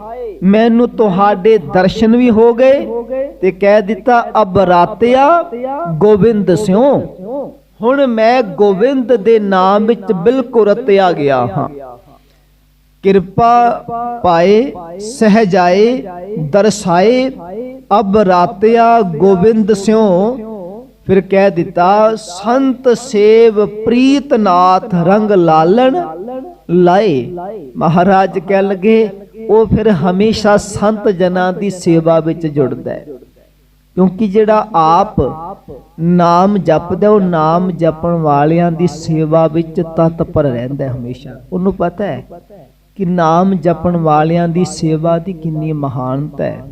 ਮੈਨੂੰ ਤੁਹਾਡੇ ਦਰਸ਼ਨ ਵੀ ਹੋ ਗਏ ਤੇ ਕਹਿ ਦਿੱਤਾ, ਅਬ ਰਾਤਿਆ ਗੋਬਿੰਦ ਸਿਓ ਹੁਣ ਮੈਂ ਗੋਬਿੰਦ ਦੇ ਨਾਮ ਵਿੱਚ ਬਿਲਕੁਲ ਰਤਿਆ ਗਿਆ ਹਾਂ। ਕਿਰਪਾ ਪਾਏ, ਸਹਜਾਏ, ਦਰਸਾਏ, ਅਬ ਰਾਤਿਆ ਗੋਬਿੰਦ ਸਿਓ ਫਿਰ ਕਹਿ ਦਿੱਤਾ, ਸੰਤ ਸੇਵ ਪ੍ਰੀਤਨਾਥ ਰੰਗ ਲਾਲਣ ਲਾਏ। ਮਹਾਰਾਜ ਕਹਿ ਲਗੇ, ਉਹ ਫਿਰ ਹਮੇਸ਼ਾ ਸੰਤ ਜਨਾਂ ਦੀ ਸੇਵਾ ਵਿੱਚ ਜੁੜਦਾ ਹੈ। ਕਿਉਂਕਿ ਜਿਹੜਾ ਆਪ ਨਾਮ ਜਪਦਾ, ਉਹ ਨਾਮ ਜਪਣ ਵਾਲਿਆਂ ਦੀ ਸੇਵਾ ਵਿੱਚ ਤਤਪਰ ਰਹਿੰਦਾ ਹਮੇਸ਼ਾ। ਉਹਨੂੰ ਪਤਾ ਹੈ ਕਿ ਨਾਮ ਜਪਣ ਵਾਲਿਆਂ ਦੀ ਸੇਵਾ ਦੀ ਕਿੰਨੀ ਮਹਾਨਤਾ ਹੈ,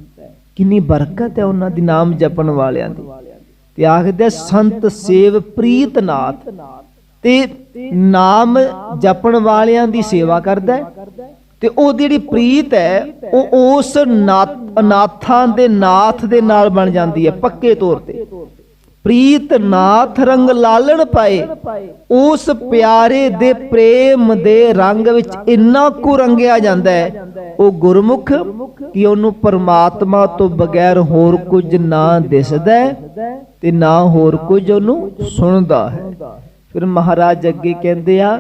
ਕਿੰਨੀ ਬਰਕਤ ਹੈ ਉਹਨਾਂ ਦੀ ਨਾਮ ਜਪਣ ਵਾਲਿਆਂ ਦੀ। ਤੇ ਆਖਦੇ ਸੰਤ ਸੇਵ ਪ੍ਰੀਤ ਨਾਥ। ਤੇ ਨਾਮ ਜਪਣ ਵਾਲਿਆਂ ਦੀ ਸੇਵਾ ਕਰਦਾ ਤੇ ਉਹ ਜਿਹੜੀ ਪ੍ਰੀਤ ਹੈ, ਉਹ ਉਸ ਨਾਥ ਅਨਾਥਾਂ ਦੇ ਨਾਥ ਦੇ ਨਾਲ ਬਣ ਜਾਂਦੀ ਹੈ, ਪੱਕੇ ਤੌਰ ਤੇ। ਪ੍ਰੀਤ ਨਾਥ ਰੰਗ ਲਾਲਣ ਪਾਏ। ਉਸ ਪਿਆਰੇ ਦੇ ਪ੍ਰੇਮ ਦੇ ਰੰਗ ਵਿੱਚ ਇੰਨਾ ਕੁ ਰੰਗਿਆ ਜਾਂਦਾ ਹੈ। ਉਹ ਗੁਰਮੁਖ ਕਿ ਉਹਨੂੰ ਪਰਮਾਤਮਾ ਤੋਂ ਬਗੈਰ ਹੋਰ ਕੁਝ ਨਾ ਦਿਸਦਾ ਤੇ ਨਾ ਹੋਰ ਕੁਝ ਉਹਨੂੰ ਸੁਣਦਾ ਹੈ। ਫਿਰ ਮਹਾਰਾਜ ਅੱਗੇ ਕਹਿੰਦੇ ਆ,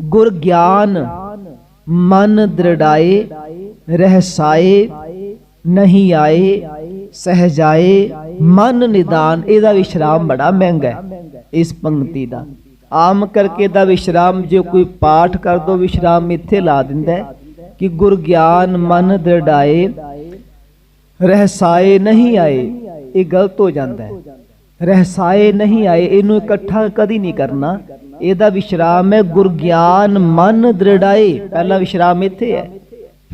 ਗੁਰ ਗਿਆਨ ਮਨ ਦ੍ਰਿੜਾਏ, ਰਹਿਸਾਏ, ਨਹੀਂ ਆਏ ਸਹਜਾਏ ਮਨ ਨਿਦਾਨ, ਇਹਦਾ ਵਿਸ਼ਰਾਮ ਬੜਾ ਮਹਿੰਗਾ ਹੈ ਇਸ ਪੰਕਤੀ ਦਾ। ਆਮ ਕਰਕੇ ਦਾ ਵਿਸ਼ਰਾਮ ਜੇ ਕੋਈ ਪਾਠ ਕਰ ਦੋ, ਵਿਸ਼ਰਾਮ ਇੱਥੇ ਲਾ ਦਿੰਦਾ ਕਿ ਗੁਰ ਗਿਆਨ ਮਨ ਦ੍ਰਿੜਾਏ, ਰਹਿਸਾਏ ਨਹੀਂ ਆਏ, ਇਹ ਗਲਤ ਹੋ ਜਾਂਦਾ ਹੈ। ਰਹਿਸਾਏ ਨਹੀਂ ਆਏ, ਇਹਨੂੰ ਇਕੱਠਾ ਕਦੀ ਨਹੀਂ ਕਰਨਾ। ਇਹਦਾ ਵਿਸ਼ਰਾਮ ਹੈ ਗੁਰ ਗਿਆਨ ਮਨ ਦ੍ਰਿੜਾਏ, ਪਹਿਲਾ ਵਿਸ਼ਰਾਮ ਇੱਥੇ ਹੈ।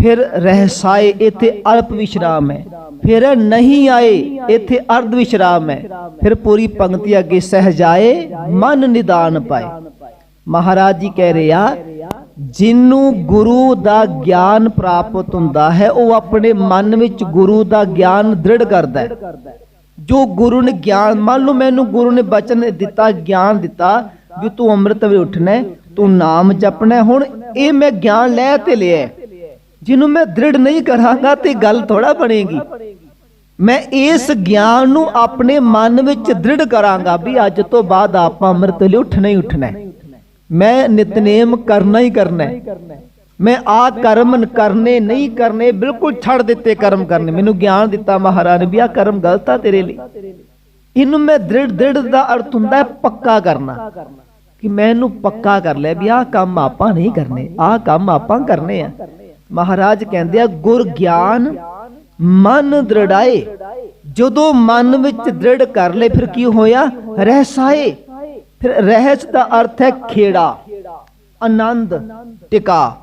ਫਿਰ ਰਹਿਸਾਏ, ਇੱਥੇ ਅਲਪ ਵਿਸ਼ਰਾਮ ਹੈ। ਫਿਰ ਨਹੀਂ ਆਏ, ਇੱਥੇ ਅਰਧ ਵਿਸ਼ਰਾਮ ਹੈ। ਫਿਰ ਪੂਰੀ ਪੰਕਤੀ ਅੱਗੇ ਸਹਜਾਏ ਮਨ ਨਿਦਾਨ ਪਾਏ। ਮਹਾਰਾਜ ਜੀ ਕਹਿ ਰਹੇ ਆ ਗੁਰੂ ਦਾ ਗਿਆਨ ਪ੍ਰਾਪਤ ਹੁੰਦਾ ਹੈ, ਉਹ ਆਪਣੇ ਮਨ ਵਿੱਚ ਗੁਰੂ ਦਾ ਗਿਆਨ ਦ੍ਰਿੜ ਕਰਦਾ ਹੈ। ਜੋ ਗੁਰੂ ਨੇ ਗਿਆਨ, ਮੰਨ ਲਓ ਮੈਨੂੰ ਗੁਰੂ ਨੇ ਬਚਨ ਦਿੱਤਾ, ਗਿਆਨ ਦਿੱਤਾ, ਵੀ ਤੂੰ ਅੰਮ੍ਰਿਤ ਵੇਲੇ ਉੱਠਣਾ ਤੂੰ ਨਾਮ ਜਪਣਾ ਹੁਣ ਇਹ ਮੈਂ ਗਿਆਨ ਲੈ ਤੇ ਲਿਆ ਜਿਹਨੂੰ ਮੈਂ ਦ੍ਰਿੜ ਨਹੀਂ ਕਰਾਂਗਾ, ਤੇ ਗੱਲ ਥੋੜਾ ਬਣੇਗੀ। ਮੈਂ ਇਸ ਗਿਆਨ ਨੂੰ ਆਪਣੇ ਮਨ ਵਿੱਚ ਦ੍ਰਿੜ ਕਰਾਂਗਾ ਵੀ ਅੱਜ ਤੋਂ ਬਾਅਦ ਆਪਾਂ ਅੰਮ੍ਰਿਤ ਲਈ ਉੱਠਣਾ ਹੀ ਉੱਠਣਾ ਹੈ। ਮੈਂ ਨਿਤਨੇਮ ਕਰਨਾ ਹੀ ਕਰਨਾ ਹੈ। ਮੈਂ ਆ ਕਰਮ ਕਰਨੇ ਨਹੀਂ ਕਰਨੇ ਬਿਲਕੁਲ ਛੱਡ ਦਿੱਤੇ ਕਰਮ ਕਰਨੇ। ਮੈਨੂੰ ਗਿਆਨ ਦਿੱਤਾ ਮਹਾਰਾਜ ਨੇ ਵੀ ਆ ਕਰਮ ਗਲਤ ਆ ਤੇਰੇ ਲਈ। ਇਹਨੂੰ ਮੈਂ ਦ੍ਰਿੜ ਦ੍ਰਿੜ ਦਾ ਅਰਥ ਹੁੰਦਾ ਹੈ ਪੱਕਾ ਕਰਨਾ। ਕਿ ਮੈਂ ਇਹਨੂੰ ਪੱਕਾ ਕਰ ਲਿਆ ਵੀ ਆਹ ਕੰਮ ਆਪਾਂ ਨਹੀਂ ਕਰਨੇ ਆਹ ਕੰਮ ਆਪਾਂ ਕਰਨੇ ਆ। ਮਹਾਰਾਜ ਕਹਿੰਦੇ ਆ ਗੁਰ ਗਿਆਨ ਮਨ ਦ੍ਰਿੜਾਏ। ਜਦੋਂ ਮਨ ਵਿੱਚ ਦ੍ਰਿੜ ਕਰ ਲੈ ਫਿਰ ਕੀ ਹੋਇਆ? ਰਹਿਸਾਏ ਫਿਰ ਰਹਿਸ ਦਾ ਅਰਥ ਹੈ ਖੇੜਾ। ਆਨੰਦ, ਟਿਕਾ।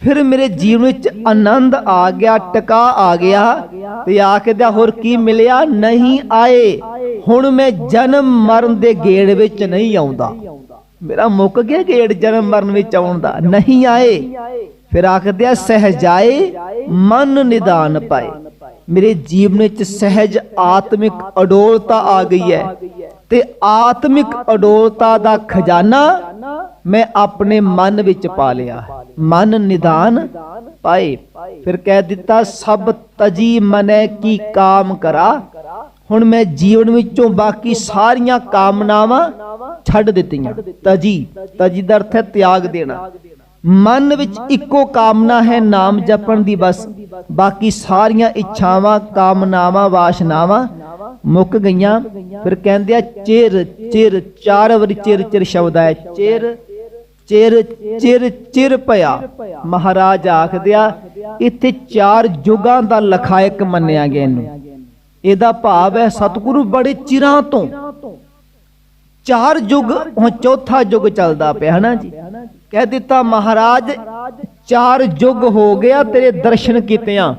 ਫਿਰ ਮੇਰੇ ਜੀਵਨ ਵਿੱਚ ਆਨੰਦ ਆ ਗਿਆ, ਟਿਕਾ ਆ ਗਿਆ ਤੇ ਆ ਹੋਰ ਕੀ ਮਿਲਿਆ? ਨਹੀਂ ਆਏ। ਹੁਣ ਮੈਂ ਜਨਮ ਮਰਨ ਦੇ ਗੇੜ ਵਿੱਚ ਨਹੀਂ ਆਉਂਦਾ। ਮੇਰਾ ਮੁੱਕ ਗਿਆ ਗੇੜ ਜਨਮ ਮਰਨ ਵਿੱਚ ਆਉਣ ਦਾ। ਨਹੀਂ ਆਏ। ਫਿਰ ਆਖਦੇ ਆ ਸਹਜਾਏ ਮਨ ਨਿਦਾਨ ਪਾਏ। ਮੇਰੇ ਜੀਵਨ ਵਿੱਚ ਸਹਿਜ ਆਤਮਿਕ ਅਡੋਲਤਾ ਆ ਗਈ ਹੈ ਤੇ ਆਤਮਿਕ ਅਡੋਲਤਾ ਦਾ ਖਜ਼ਾਨਾ ਮੈਂ ਆਪਣੇ ਮਨ ਵਿੱਚ ਪਾ ਲਿਆ। ਮਨ ਨਿਦਾਨ ਪਾਏ। ਫਿਰ ਕਹਿ ਦਿੱਤਾ, ਸਭ ਤਜੀ ਮਨੈ ਕੀ ਕਾਮ ਕਰਾ? ਹੁਣ ਮੈਂ ਜੀਵਨ ਵਿੱਚੋਂ ਬਾਕੀ ਸਾਰੀਆਂ ਕਾਮਨਾਵਾਂ ਛੱਡ ਦਿੱਤੀਆਂ। ਤਜੀ ਤਜੀ ਦਾ ਅਰਥ ਹੈ ਤਿਆਗ ਦੇਣਾ। ਮਨ ਵਿੱਚ ਇੱਕੋ ਕਾਮਨਾ ਹੈ ਨਾਮ ਜਪਣ ਦੀ ਬਸ। ਬਾਕੀ ਸਾਰੀਆਂ ਇੱਛਾਵਾਂ, ਕਾਮਨਾਵਾਂ, ਵਾਸ਼ਨਾਵਾਂ ਮੁੱਕ ਗਈਆਂ। ਫਿਰ ਕਹਿੰਦੇ ਆ, ਚਿਰ ਚਿਰ, ਚਾਰ ਵਾਰੀ ਚਿਰ ਚਿਰ ਸ਼ਬਦ ਹੈ ਚਿਰ ਚਿਰ ਚਿਰ ਚਿਰ ਪਿਆ। ਮਹਾਰਾਜ ਆਖਦੇ ਆ, ਇੱਥੇ ਚਾਰ ਯੁਗਾਂ ਦਾ ਲਖਾਇਕ ਮੰਨਿਆ ਗਿਆ ਇਹਨੂੰ। ਇਹਦਾ ਭਾਵ ਹੈ ਸਤਿਗੁਰੂ ਬੜੇ ਚਿਰਾਂ ਤੋਂ ਚਾਰ ਯੁਗ ਹੁਣ ਚੌਥਾ ਯੁਗ ਚੱਲਦਾ ਪਿਆ, ਹਨਾ ਜੀ? ਕਹਿ ਦਿੱਤਾ, ਮਹਾਰਾਜ, ਚਾਰ ਯੁਗ ਹੋ ਗਿਆ ਤੇਰੇ ਦਰਸ਼ਨ ਕੀਤਿਆਂ।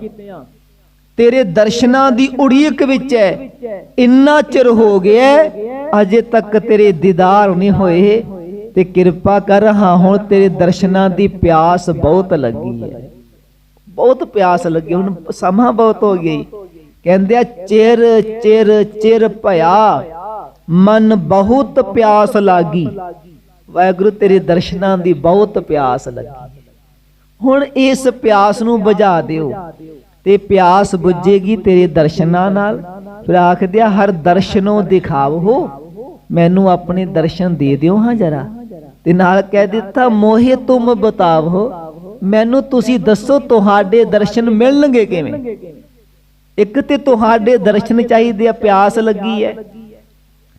ਤੇਰੇ ਦਰਸ਼ਨਾਂ ਦੀ ਉਡੀਕ ਵਿੱਚ ਹੈ ਇੰਨਾ ਚਿਰ ਹੋ ਗਿਆ ਅਜੇ ਤੱਕ ਤੇਰੇ ਦੀਦਾਰ ਨਹੀਂ ਹੋਏ। ਤੇ ਕਿਰਪਾ ਕਰ, ਹਾਂ, ਹੁਣ ਤੇਰੇ ਦਰਸ਼ਨਾਂ ਦੀ ਪਿਆਸ ਬਹੁਤ ਲੱਗੀ ਹੈ ਬਹੁਤ ਪਿਆਸ ਲੱਗੀ, ਹੁਣ ਸਮਾਂ ਬਹੁਤ ਹੋ ਗਈ ਕਹਿੰਦੇ ਆ, ਚਿਰ ਚਿਰ ਚਿਰ ਭਇਆ, ਮਨ ਬਹੁਤ ਪਿਆਸ ਲਾਗੀ। ਵਾਹਿਗੁਰੂ, ਤੇਰੇ ਦਰਸ਼ਨਾਂ ਦੀ ਬਹੁਤ ਪਿਆਸ ਲੱਗੀ। ਹੁਣ ਇਸ ਪਿਆਸ ਨੂੰ ਬੁਝਾ ਦਿਓ। ਤੇ ਪਿਆਸ ਬੁਝੇਗੀ ਤੇਰੇ ਦਰਸ਼ਨਾਂ ਨਾਲ। ਫਿਰ ਆਖਦੇ ਹਰ ਦਰਸ਼ਨੋਂ ਦਿਖਾਵੋ। ਮੈਨੂੰ ਆਪਣੇ ਦਰਸ਼ਨ ਦੇ ਦਿਓ ਹਾਂ ਜਰਾ। ਤੇ ਨਾਲ ਕਹਿ ਦਿੱਤਾ, ਮੋਹੇ ਤੁਮ ਬਤਾਵੋ। ਮੈਨੂੰ ਤੁਸੀਂ ਦੱਸੋ, ਤੁਹਾਡੇ ਦਰਸ਼ਨ ਮਿਲਣਗੇ ਕਿਵੇਂ? ਇੱਕ ਤੇ ਤੁਹਾਡੇ ਦਰਸ਼ਨ ਚਾਹੀਦੇ ਆ, ਪਿਆਸ ਲੱਗੀ ਹੈ।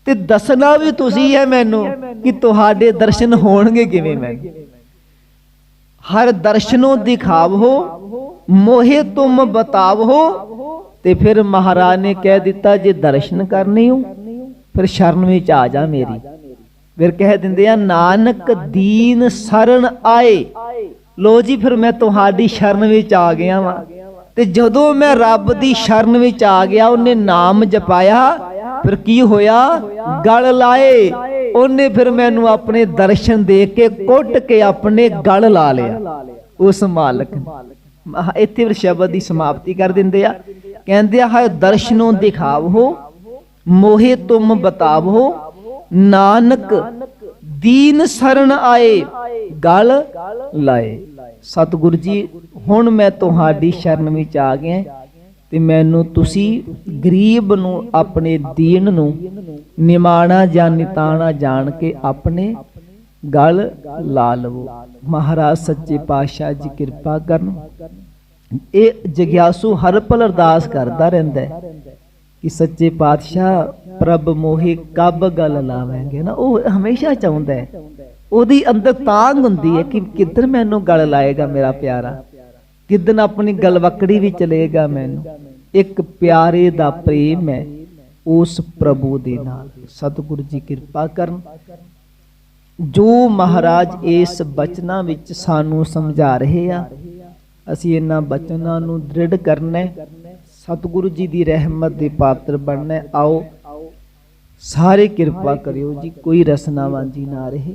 ਤੇ ਦੱਸਣਾ ਵੀ ਤੁਸੀਂ ਹੈ ਮੈਨੂੰ ਕਿ ਤੁਹਾਡੇ ਦਰਸ਼ਨ ਹੋਣਗੇ ਕਿਵੇਂ ਮੈਨੂੰ? ਹਰ ਦਰਸ਼ਨੋਂ ਦਿਖਾਵੋ ਮੋਹਿ ਤੁਮ ਬਤਾਵੋ ਤੇ ਫਿਰ ਮਹਾਰਾਜ ਨੇ ਕਹਿ ਦਿੱਤਾ ਜੇ ਦਰਸ਼ਨ ਕਰਨੇ ਹੋ ਫਿਰ ਸ਼ਰਨ ਵਿੱਚ ਆ ਜਾ ਮੇਰੀ। ਫਿਰ ਕਹਿ ਦਿੰਦੇ ਆ ਨਾਨਕ ਦੀਨ ਸਰਣ ਆਏ। ਲੋ ਜੀ ਫਿਰ ਮੈਂ ਤੁਹਾਡੀ ਸ਼ਰਨ ਵਿੱਚ ਆ ਗਿਆ ਵਾਂ। ਤੇ ਜਦੋਂ ਮੈਂ ਰੱਬ ਦੀ ਸ਼ਰਨ ਵਿੱਚ ਆ ਗਿਆ ਉਹਨੇ ਨਾਮ ਜਪਾਇਆ। ਫਿਰ ਕੀ ਹੋਇਆ? ਗਲ ਲਾਏ। ਉਹਨੇ ਫਿਰ ਮੈਨੂੰ ਆਪਣੇ ਦਰਸ਼ਨ ਦੇ ਕੇ ਕੁੱਟ ਕੇ ਆਪਣੇ ਗਲ ਲਾ ਲਿਆ। ਉਸ ਮਾਲਕ ਇੱਥੇ ਫਿਰ ਸ਼ਬਦ ਦੀ ਸਮਾਪਤੀ ਕਰ ਦਿੰਦੇ ਆ। ਕਹਿੰਦੇ ਆ ਹੈ ਦਰਸ਼ਨੋਂ ਦਿਖਾਵੋ, ਮੋਹੇ ਤੁਮ ਬਤਾਵੋ, ਨਾਨਕ ਦੀਨ ਸਰਣ ਆਏ, ਗਲ ਲਾਏ। ਸਤਿਗੁਰੂ ਜੀ, ਹੁਣ ਮੈਂ ਤੁਹਾਡੀ ਸ਼ਰਨ ਵਿੱਚ ਆ ਗਿਆ। ਤੇ ਮੈਨੂੰ ਤੁਸੀਂ ਗਰੀਬ ਨੂੰ ਆਪਣੇ ਦੀਨ ਨੂੰ, ਨਿਮਾਣਾ ਜਾਂ ਨਿਤਾਣਾ ਜਾਣ ਕੇ ਆਪਣੇ ਗਲ ਲਾ ਲਵੋ। ਮਹਾਰਾਜ ਸੱਚੇ ਪਾਤਸ਼ਾਹ ਜੀ ਕਿਰਪਾ ਕਰਨ। ਇਹ ਜਗਿਆਸੂ ਹਰ ਪਲ ਅਰਦਾਸ ਕਰਦਾ ਰਹਿੰਦਾ ਹੈ ਕਿ ਸੱਚੇ ਪਾਤਸ਼ਾਹ ਪ੍ਰਭ ਮੋਹੇ ਕਬ ਗਲ ਲਾਵਾਂਗੇ। ਨਾ, ਉਹ ਹਮੇਸ਼ਾ ਚਾਹੁੰਦਾ ਹੈ। ਉਹਦੀ ਅੰਦਰ ਤਾਂਗ ਹੁੰਦੀ ਹੈ ਕਿ ਕਿੱਧਰ ਮੈਨੂੰ ਗਲ ਲਾਏਗਾ ਮੇਰਾ ਪਿਆਰਾ। ਕਿਦਨ ਆਪਣੀ ਗਲਵਕੜੀ ਵੀ ਚਲੇਗਾ ਮੈਨੂੰ? ਇੱਕ ਪਿਆਰੇ ਦਾ ਪ੍ਰੇਮ ਹੈ ਉਸ ਪ੍ਰਭੂ ਦੇ ਨਾਲ। ਸਤਿਗੁਰੂ ਜੀ ਕਿਰਪਾ ਕਰਨ। ਜੋ ਮਹਾਰਾਜ ਇਸ ਬਚਨਾਂ ਵਿੱਚ ਸਾਨੂੰ ਸਮਝਾ ਰਹੇ ਆ, ਅਸੀਂ ਇਹਨਾਂ ਬਚਨਾਂ ਨੂੰ ਦ੍ਰਿੜ ਕਰਨਾ ਸਤਿਗੁਰੂ ਜੀ ਦੀ ਰਹਿਮਤ ਦੇ ਪਾਤਰ ਬਣਨਾ ਹੈ। ਆਓ ਸਾਰੇ ਕਿਰਪਾ ਕਰਿਓ ਜੀ, ਕੋਈ ਰਸਨਾ ਵਾਂਝੀ ਨਾ ਰਹੇ।